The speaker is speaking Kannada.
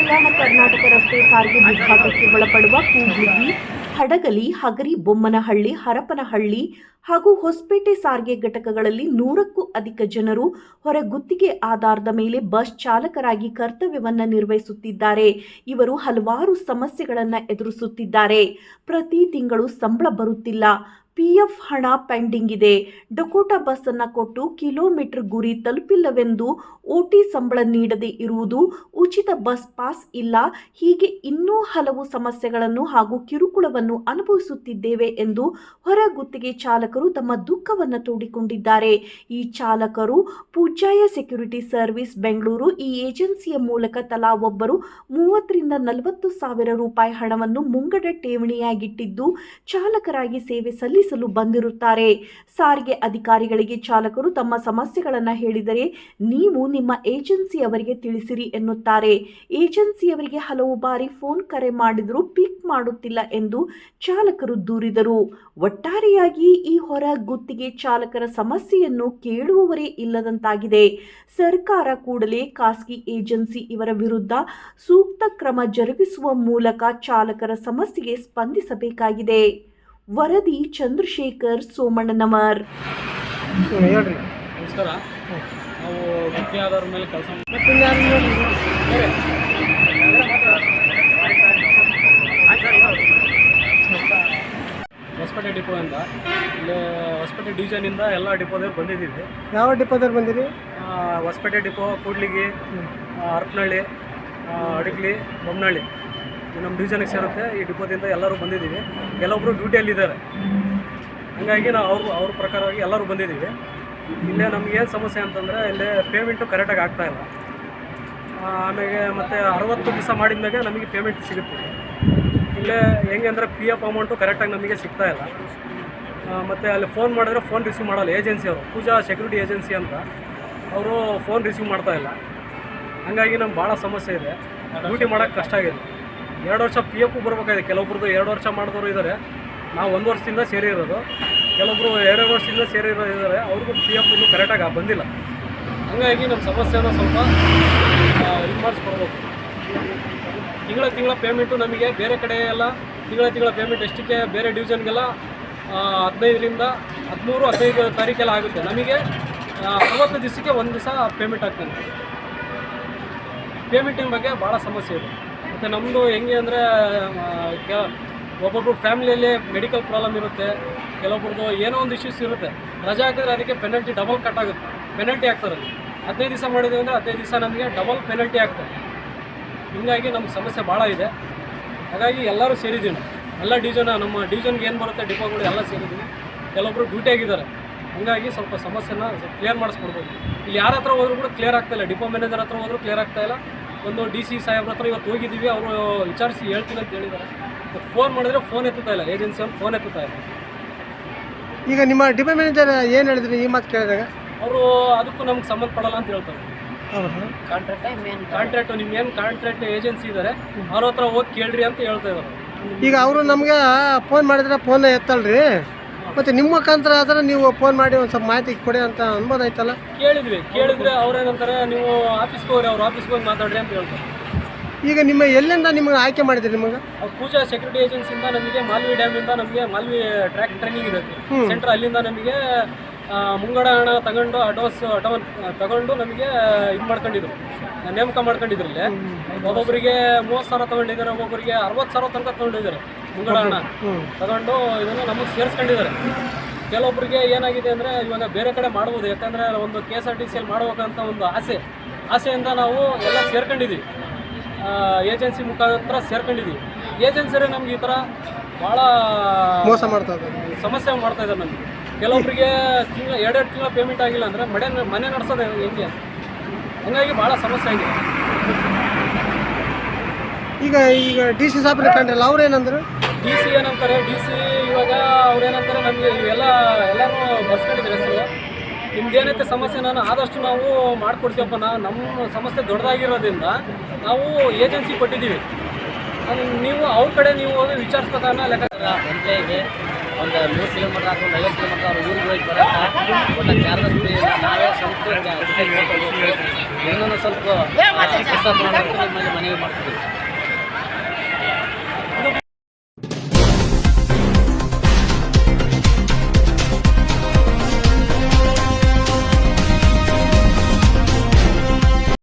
ಸಾರಿಗೆ ವಿಭಾಗಕ್ಕೆ ಒಳಪಡುವ ಕೂಡ್ಲಿಗಿ, ಹಡಗಲಿ, ಹಗರಿ, ಬೊಮ್ಮನಹಳ್ಳಿ, ಹರಪನಹಳ್ಳಿ ಹಾಗೂ ಹೊಸಪೇಟೆ ಸಾರಿಗೆ ಘಟಕಗಳಲ್ಲಿ ನೂರಕ್ಕೂ ಅಧಿಕ ಜನರು ಹೊರ ಗುತ್ತಿಗೆ ಆಧಾರದ ಮೇಲೆ ಬಸ್ ಚಾಲಕರಾಗಿ ಕರ್ತವ್ಯವನ್ನು ನಿರ್ವಹಿಸುತ್ತಿದ್ದಾರೆ. ಇವರು ಹಲವಾರು ಸಮಸ್ಯೆಗಳನ್ನು ಎದುರಿಸುತ್ತಿದ್ದಾರೆ. ಪ್ರತಿ ತಿಂಗಳು ಸಂಬಳ ಬರುತ್ತಿಲ್ಲ. ಪಿಎಫ್ ಹಣ ಪೆಂಡಿಂಗ್ ಇದೆ. ಡಕೋಟಾ ಬಸ್ ಅನ್ನ ಕೊಟ್ಟು ಕಿಲೋಮೀಟರ್ ಗುರಿ ತಲುಪಿಲ್ಲವೆಂದು ಓಟಿ ಸಂಬಳ ನೀಡದೆ ಇರುವುದು ಉಚಿತ ಬಸ್ ಪಾಸ್ ಇಲ್ಲ. ಹೀಗೆ ಇನ್ನೂ ಹಲವು ಸಮಸ್ಯೆಗಳನ್ನು ಹಾಗೂ ಕಿರುಕುಳವನ್ನು ಅನುಭವಿಸುತ್ತಿದ್ದೇವೆ ಎಂದು ಹೊರ ಗುತ್ತಿಗೆ ಚಾಲಕರು ತಮ್ಮ ದುಃಖವನ್ನು ತೋಡಿಕೊಂಡಿದ್ದಾರೆ. ಈ ಚಾಲಕರು ಪೂಜಾಯ ಸೆಕ್ಯೂರಿಟಿ ಸರ್ವಿಸ್ ಬೆಂಗಳೂರು, ಈ ಏಜೆನ್ಸಿಯ ಮೂಲಕ ತಲಾ ಒಬ್ಬರು ಮೂವತ್ತರಿಂದ ನಲವತ್ತು ಸಾವಿರ ರೂಪಾಯಿ ಹಣವನ್ನು ಮುಂಗಡ ಠೇವಣಿಯಾಗಿಟ್ಟಿದ್ದು ಚಾಲಕರಾಗಿ ಸೇವೆ ಸಲ್ಲಿಸಲು ಬಂದಿರುತ್ತಾರೆ. ಸಾರಿಗೆ ಅಧಿಕಾರಿಗಳಿಗೆ ಚಾಲಕರು ತಮ್ಮ ಸಮಸ್ಯೆಗಳನ್ನು ಹೇಳಿದರೆ, ನೀವು ನಿಮ್ಮ ಏಜೆನ್ಸಿಯವರಿಗೆ ತಿಳಿಸಿರಿ ಎನ್ನುತ್ತಾರೆ. ಏಜೆನ್ಸಿಯವರಿಗೆ ಹಲವು ಬಾರಿ ಫೋನ್ ಕರೆ ಮಾಡಿದರೂ ಪಿಕ್ ಮಾಡುತ್ತಿಲ್ಲ ಎಂದು ಚಾಲಕರು ದೂರಿದರು. ಒಟ್ಟಾರೆಯಾಗಿ ಈ ಹೊರ ಗುತ್ತಿಗೆ ಚಾಲಕರ ಸಮಸ್ಯೆಯನ್ನು ಕೇಳುವವರೇ ಇಲ್ಲದಂತಾಗಿದೆ. ಸರ್ಕಾರ ಕೂಡಲೇ ಖಾಸಗಿ ಏಜೆನ್ಸಿ ಇವರ ವಿರುದ್ಧ ಸೂಕ್ತ ಕ್ರಮ ಜರುಗಿಸುವ ಮೂಲಕ ಚಾಲಕರ ಸಮಸ್ಯೆಗೆ ಸ್ಪಂದಿಸಬೇಕಾಗಿದೆ. ವರದಿ ಚಂದ್ರಶೇಖರ್ ಸೋಮಣ್ಣನವರ್. ನಮಸ್ಕಾರ. ನಾವು ಮೇಲೆ ಕೆಲಸ ಮತ್ತೆ ಡಿಪೋ ಅಂತ ಹೊಸಪೇಟೆ ಇಲ್ಲಿ ಹೊಸಪೇಟೆ ಡಿವಿಷನಿಂದ ಎಲ್ಲ ಡಿಪೋದಲ್ಲಿ ಬಂದಿದ್ದೀವಿ. ಯಾವ ಡಿಪೋದಲ್ಲಿ ಬಂದಿರಿ? ಹೊಸಪೇಟೆ ಡಿಪೋ ಕೂಡ್ಲಿಗಿ ಹರಪನಹಳ್ಳಿ ಅಡಗ್ಲಿ ಬೊಮ್ಮನಹಳ್ಳಿ ನಮ್ಮ ಡಿವಿಷನ್ಗೆ ಸೇರುತ್ತೆ. ಈ ಡಿಪೋದಿಂದ ಎಲ್ಲರೂ ಬಂದಿದ್ದೀವಿ. ಕೆಲವೊಬ್ಬರು ಡ್ಯೂಟಿಯಲ್ಲಿದ್ದಾರೆ ಹಾಗಾಗಿ ನಾವು ಅವ್ರ ಅವ್ರ ಪ್ರಕಾರವಾಗಿ ಎಲ್ಲರೂ ಬಂದಿದ್ದೀವಿ. ಇಲ್ಲೇ ನಮ್ಗೆ ಏನು ಸಮಸ್ಯೆ ಅಂತಂದರೆ ಇಲ್ಲೇ ಪೇಮೆಂಟು ಕರೆಕ್ಟಾಗಿ ಆಗ್ತಾಯಿಲ್ಲ ಆಮೇಲೆ ಮತ್ತು ಅರವತ್ತು ದಿವಸ ಮಾಡಿದ್ಮೇಲೆ ನಮಗೆ ಪೇಮೆಂಟ್ ಸಿಗುತ್ತೆ. ಇಲ್ಲೇ ಹೆಂಗೆ ಅಂದರೆ ಪಿ ಎಫ್ ಅಮೌಂಟು ಕರೆಕ್ಟಾಗಿ ನಮಗೆ ಸಿಗ್ತಾ ಇಲ್ಲ. ಮತ್ತು ಅಲ್ಲಿ ಫೋನ್ ಮಾಡಿದ್ರೆ ಫೋನ್ ರಿಸೀವ್ ಮಾಡಲ್ಲ ಏಜೆನ್ಸಿಯವರು ಪೂಜಾ ಸೆಕ್ಯೂರಿಟಿ ಏಜೆನ್ಸಿ ಅಂತ. ಅವರು ಫೋನ್ ರಿಸೀವ್ ಮಾಡ್ತಾ ಇಲ್ಲ. ಹಾಗಾಗಿ ನಮ್ಗೆ ಭಾಳ ಸಮಸ್ಯೆ ಇದೆ. ಡ್ಯೂಟಿ ಮಾಡೋಕ್ಕೆ ಕಷ್ಟ ಆಗಿದೆ. ಎರಡು ವರ್ಷ ಪಿ ಎಫ್ ಬರಬೇಕಾಗಿದೆ. ಕೆಲವೊಬ್ರದ್ದು ಎರಡು ವರ್ಷ ಮಾಡಿದವರು ಇದ್ದಾರೆ ನಾವು ಒಂದು ವರ್ಷದಿಂದ ಸೇರಿರೋದು ಕೆಲವೊಬ್ರು ಎರಡೆರಡು ವರ್ಷದಿಂದ ಸೇರಿರೋ ಇದ್ದಾರೆ ಅವ್ರಿಗೂ ಪಿ ಎಫ್ ಇನ್ನೂ ಕರೆಕ್ಟಾಗಿ ಬಂದಿಲ್ಲ. ಹಾಗಾಗಿ ನಮ್ಮ ಸಮಸ್ಯೆನ ಸ್ವಲ್ಪ ಮಾಡಿಸ್ಕೊಡ್ಬೇಕು ತಿಂಗಳ ತಿಂಗಳ ಪೇಮೆಂಟು ನಮಗೆ ಬೇರೆ ಕಡೆ ಎಲ್ಲ ತಿಂಗಳ ತಿಂಗಳ ಪೇಮೆಂಟ್ ಎಷ್ಟಕ್ಕೆ ಬೇರೆ ಡಿವಿಷನ್ಗೆಲ್ಲ ಹದಿನೈದರಿಂದ ಹದಿಮೂರು, ಹದಿನೈದು ತಾರೀಕೆಲ್ಲ ಆಗುತ್ತೆ. ನಮಗೆ ಅರವತ್ತು ದಿವಸಕ್ಕೆ ಒಂದು ದಿವಸ ಪೇಮೆಂಟ್ ಆಗ್ತದೆ. ಪೇಮೆಂಟಿನ ಬಗ್ಗೆ ಭಾಳ ಸಮಸ್ಯೆ ಇದೆ. ಮತ್ತು ನಮ್ಮದು ಹೆಂಗೆ ಅಂದರೆ ಒಬ್ಬೊಬ್ರು ಫ್ಯಾಮಿಲಿಯಲ್ಲಿ ಮೆಡಿಕಲ್ ಪ್ರಾಬ್ಲಮ್ ಇರುತ್ತೆ. ಕೆಲವೊಬ್ರದ್ದು ಏನೋ ಒಂದು ಇಶ್ಯೂಸ್ ಇರುತ್ತೆ. ರಜೆ ಹಾಕಿದ್ರೆ ಅದಕ್ಕೆ ಪೆನಲ್ಟಿ ಡಬಲ್ ಕಟ್ ಆಗುತ್ತೆ. ಪೆನಲ್ಟಿ ಆಗ್ತಾರೆ ಹದಿನೈದು ದಿವಸ ಮಾಡಿದ್ದೀವಿ ಅಂದರೆ ಹದಿನೈದು ದಿವಸ ನಮಗೆ ಡಬಲ್ ಪೆನಲ್ಟಿ ಆಗ್ತದೆ. ಹೀಗಾಗಿ ನಮ್ಗೆ ಸಮಸ್ಯೆ ಭಾಳ ಇದೆ. ಹಾಗಾಗಿ ಎಲ್ಲರೂ ಸೇರಿದ್ದೀವಿ ಎಲ್ಲ ಡಿವಿಷನ್ ನಮ್ಮ ಡಿವಿಷನ್ಗೆ ಏನು ಬರುತ್ತೆ ಡಿಪೋಗಳು ಎಲ್ಲ ಸೇರಿದ್ದೀವಿ. ಕೆಲವೊಬ್ಬರು ಡ್ಯೂಟಿ ಆಗಿದ್ದಾರೆ. ಹಂಗಾಗಿ ಸ್ವಲ್ಪ ಸಮಸ್ಯೆನ ಕ್ಲಿಯರ್ ಮಾಡಿಸ್ಕೊಡ್ಬೋದು. ಇಲ್ಲಿ ಯಾರ ಹತ್ರ ಹೋದ್ರೂ ಕೂಡ ಕ್ಲಿಯರ್ ಆಗ್ತಾಯಿಲ್ಲ ಡಿಪೋ ಮ್ಯಾನೇಜರ್ ಹತ್ರ ಹೋದ್ರೂ ಕ್ಲಿಯರ್ ಆಗ್ತಾಯಿಲ್ಲ ಒಂದು ಡಿ ಸಿ ಸಾಹೇಬ್ರ ಹತ್ರ ಇವತ್ತು ಹೋಗಿದ್ದೀವಿ. ಅವರು ವಿಚಾರಿಸಿ ಹೇಳ್ತೀನಿ ಅಂತ ಹೇಳಿದ್ದಾರೆ. ಮತ್ತು ಫೋನ್ ಮಾಡಿದ್ರೆ ಫೋನ್ ಎತ್ತುತ್ತಾ ಇಲ್ಲ. ಏಜೆನ್ಸಿಯವ್ರು ಫೋನ್ ಎತ್ತುತ್ತಾ ಇಲ್ಲ. ಈಗ ನಿಮ್ಮ ಡಿಪೋ ಮ್ಯಾನೇಜರ್ ಏನು ಹೇಳಿದ್ರಿ? ಈ ಮಾತು ಕೇಳಿದಾಗ? ಅವರು ಅದಕ್ಕೂ ನಮ್ಗೆ ಸಂಬಂಧಪಡಲ್ಲ ಅಂತ ಹೇಳ್ತಾರೆ. ಹೌದಾ? ಕಾಂಟ್ರಾಕ್ಟ್ ನಿಮ್ಗೆ ಏನು ಕಾಂಟ್ರಾಕ್ಟ್ ಏಜೆನ್ಸಿ ಇದಾರೆ ಅವ್ರ ಹತ್ರ ಹೋಗಿ ಕೇಳ್ರಿ ಅಂತ ಹೇಳ್ತಾ ಇದಾರೆ. ಈಗ ಅವರು ನಮಗೆ ಫೋನ್ ಮಾಡಿದ್ರೆ ಫೋನ್ ಎತ್ತಲ್ರಿ? ಮತ್ತೆ ನಿಮ್ಮ ಮುಖಾಂತರ ಆದ್ರೆ ನೀವು ಫೋನ್ ಮಾಡಿ ಒಂದು ಸ್ವಲ್ಪ ಮಾಹಿತಿ ಕೊಡಿ ಅಂತ ಅನ್ಬೋದಾಯ್ತಲ್ಲ? ಕೇಳಿದ್ವಿ ಕೇಳಿದ್ರೆ ಅವ್ರೇನಂತಾರೆ ನೀವು ಆಫೀಸ್ಗೆ ಹೋಗ್ರಿ ಅವ್ರ ಆಫೀಸ್ಗೆ ಹೋಗಿ ಮಾತಾಡ್ರಿ ಅಂತ ಹೇಳ್ತಾರೆ. ಈಗ ನಿಮ್ಮ ಎಲ್ಲಿಂದ ನಿಮಗೆ ಆಯ್ಕೆ ಮಾಡಿದ್ರಿ ನಿಮಗೆ? ಪೂಜಾ ಸೆಕ್ಯೂರಿಟಿ ಏಜೆನ್ಸಿಯಿಂದ ನಮಗೆ ಮಾಲ್ವಿ ಡ್ಯಾಮಿಂದ ನಮಗೆ ಮಾಲ್ವಿ ಟ್ರ್ಯಾಕ್ ಟ್ರೈನಿಂಗ್ ಇದೆ. ಹ್ಮ್. ಸೆಂಟ್ರ್ ಅಲ್ಲಿಂದ ನಮಗೆ ಮುಂಗಡ ಹಣ ತಗೊಂಡು ಅಡ್ವಾನ್ಸ್ ಅಡ್ವಾನ್ ತಗೊಂಡು ನಮಗೆ ಇದು ಮಾಡ್ಕೊಂಡಿದ್ರು. ನೇಮಕ ಮಾಡ್ಕೊಂಡಿದ್ರು ಇಲ್ಲಿ. ಒಬ್ಬೊಬ್ಬರಿಗೆ ಮೂವತ್ತು ಸಾವಿರ ತಗೊಂಡಿದ್ದಾರೆ ಒಬ್ಬೊಬ್ಬರಿಗೆ ಅರವತ್ತು ಸಾವಿರ ತನಕ ತಗೊಂಡಿದ್ದಾರೆ ಮುಂಗಡ ಹಣ. ತಗೊಂಡು ಇದನ್ನು ನಮಗೆ ಸೇರಿಸ್ಕೊಂಡಿದ್ದಾರೆ. ಕೆಲವೊಬ್ಬರಿಗೆ ಏನಾಗಿದೆ ಅಂದರೆ ಇವಾಗ ಬೇರೆ ಕಡೆ ಮಾಡ್ಬೋದು. ಯಾಕಂದರೆ ಒಂದು ಕೆ ಎಸ್ ಆರ್ ಟಿ ಸಿಯಲ್ಲಿ ಮಾಡ್ಬೇಕಂತ ಒಂದು ಆಸೆ. ಆಸೆಯಿಂದ ನಾವು ಎಲ್ಲ ಸೇರ್ಕೊಂಡಿದ್ದೀವಿ. ಏಜೆನ್ಸಿ ಮುಖಾಂತರ ಸೇರ್ಕೊಂಡಿದ್ದೀವಿ. ಏಜೆನ್ಸಿರೇ ನಮ್ಗೆ ಈ ಥರ ಭಾಳ ಮೋಸ ಮಾಡ್ತಾ ಇದ್ದಾರೆ. ಸಮಸ್ಯೆ ಮಾಡ್ತಾ ಇದ್ದಾರೆ ನಮಗೆ. ಕೆಲವೊಬ್ಬರಿಗೆ ತಿಂಗಳ ಎರಡೆರಡು ತಿಂಗಳ ಪೇಮೆಂಟ್ ಆಗಿಲ್ಲ ಅಂದರೆ ಮನೆ ಮನೆ ನಡೆಸೋದು ಹೆಂಗೆ? ಹಂಗಾಗಿ ಭಾಳ ಸಮಸ್ಯೆ ಆಗಿದೆ. ಈಗ ಈಗ ಡಿ ಸಿ ಸಾಬ್ರ ಕಂಡ್ರಲ್ಲ ಅವ್ರು ಏನಂದ್ರು ಡಿ ಸಿ ಏನಂತಾರೆ? ಡಿ ಸಿ ಇವಾಗ ಅವ್ರೇನಂತಾರೆ ನಮಗೆ ಇವೆಲ್ಲ ಎಲ್ಲರೂ ಬರ್ಸ್ಕೊಂಡಿದ್ದಾರೆ ಸರ್. ನಿಮ್ದೇನೈತೆ ಸಮಸ್ಯೆ? ನಾನು ಆದಷ್ಟು ನಾವು ಮಾಡಿಕೊಡ್ತೀವಪ್ಪ. ನಾ ನಮ್ಮ ಸಮಸ್ಯೆ ದೊಡ್ಡದಾಗಿರೋದ್ರಿಂದ ನಾವು ಏಜೆನ್ಸಿ ಕೊಟ್ಟಿದ್ದೀವಿ. ನೀವು ಅವ್ರ ಕಡೆ ನೀವು ಹೋಗಿ ವಿಚಾರಿಸ್ಬೇಕನ್ನ ಲೆಕ್ಕ ಒಂದು ಮೂರು ಕಿಲೋಮೀಟರ್ ಅಥವಾ ಐವತ್ತು ಕಿಲೋಮೀಟರ್ ಅವ್ರು ಊರಿಗೆ ಹೋಗಿ ಬರೋಕ್ಕೆ ಒಟ್ಟು ಚಾರ್ಜಸ್ ನಾವೇ ಸ್ವಲ್ಪ ಇನ್ನೊಂದು ಸ್ವಲ್ಪ ಮನೆಗೆ ಮಾಡ್ತೀವಿ.